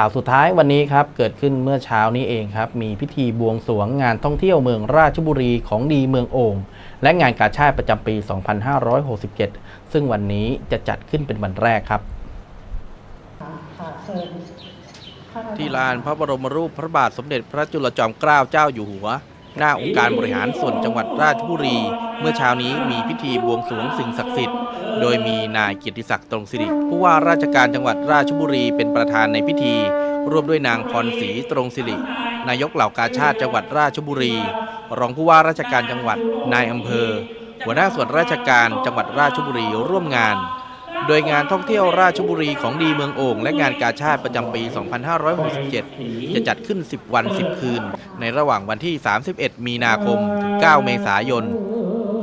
ข่าวสุดท้ายวันนี้ครับเกิดขึ้นเมื่อเช้านี้เองครับมีพิธีบวงสรวงงานท่องเที่ยวเมืองราชบุรีของดีเมืองโอ่งและงานกาชาติประจำปี 2567 ซึ่งวันนี้จะจัดขึ้นเป็นวันแรกครับ ที่ลานพระบรมรูปพระบาทสมเด็จพระจุลจอมเกล้าเจ้าอยู่หัว หน้าองค์การบริหารส่วนจังหวัดราชบุรี เมื่อเช้านี้มีพิธีบวงสรวงสิ่งศักดิ์สิทธิ์ โดยมีนายเกียรติศักดิ์ตรงสิริผู้ว่าราชการจังหวัดราชบุรีเป็นประธานในพิธี ร่วมด้วยนางพรศรีตรงสิรินายกเหล่ากาชาติจังหวัดราชบุรี รองผู้ว่าราชการจังหวัดนายอำเภอ หัวหน้าส่วนราชการจังหวัดราชบุรีร่วมงาน โดยงานท่องเที่ยวราชบุรีของดีเมืองโอ่งและงานกาชาติประจำปี 2567 จะจัดขึ้น 10 วัน 10 คืน ในระหว่างวันที่ 31 มีนาคม ถึง 9 เมษายน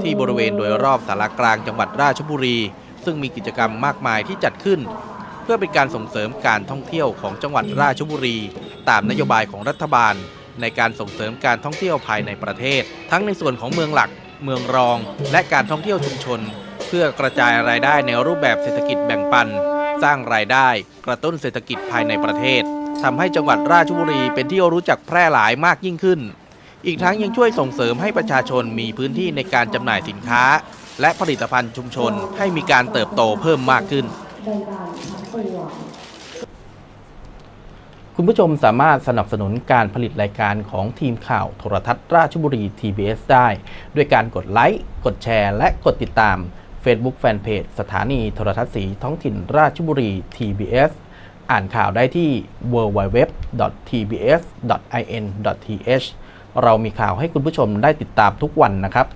ที่บริเวณโดยรอบสารกลางจังหวัดราชบุรี ซึ่งมีกิจกรรมมากมายที่จัดขึ้น เพื่อเป็นการส่งเสริมการท่องเที่ยวของจังหวัดราชบุรี ตามนโยบายของรัฐบาล ในการส่งเสริมการท่องเที่ยวภายในประเทศ ทั้งในส่วนของเมืองหลัก เมืองรอง และการท่องเที่ยวชุมชน เพื่อกระจายรายได้ในรูปแบบเศรษฐกิจแบ่งปัน สร้างรายได้ กระตุ้นเศรษฐกิจภายในประเทศทำให้จังหวัดราชบุรีเป็นที่รู้จักแพร่หลายมากยิ่งขึ้น อีกทั้งยังช่วยส่งเสริมให้ประชาชนมีพื้นที่ในการจำหน่ายสินค้า และผลิตภัณฑ์ชุมชนให้มีการเติบโตเพิ่มมากขึ้นคุณผู้ชมสามารถสนับสนุนการผลิตรายการของทีมข่าวโทรทัศน์ราชบุรี TBS ได้ ด้วยการกดไลค์ กดแชร์ และกดติดตาม Facebook Fanpage สถานีโทรทัศน์สีท้องถิ่นราชบุรี TBS อ่านข่าวได้ที่ www.tbs.in.th เรามีข่าวให้คุณผู้ชมได้ติดตามทุกวันนะครับ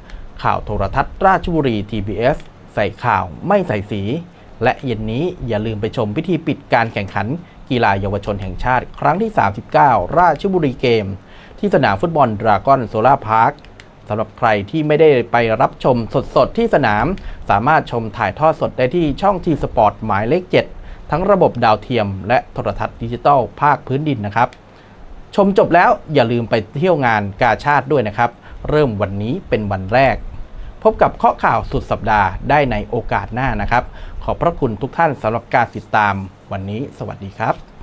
ข่าวโทรทัศน์ราชบุรี TBS ใส่ข่าวไม่ใส่สี และเย็นนี้อย่าลืมไปชมพิธีปิดการแข่งขัน กีฬาเยาวชนแห่งชาติ ครั้งที่ 39 ราชบุรีเกม ที่สนามฟุตบอลดราก้อนโซล่าพาร์ค สำหรับใครที่ไม่ได้ไปรับชมสดๆ ที่สนาม สามารถชมถ่ายทอดสดได้ที่ช่องทีสปอร์ตหมายเลข 7 ทั้งระบบดาวเทียม และโทรทัศน์ดิจิตอลภาคพื้นดินนะครับ ชมจบแล้วอย่าลืมไปเที่ยวงานกาชาติด้วยนะครับ เริ่มวันนี้เป็นวันแรก พบกับข้อข่าวสุดสัปดาห์ได้ในโอกาสหน้านะครับ ขอบพระคุณทุกท่านสำหรับการติดตาม วันนี้ สวัสดีครับ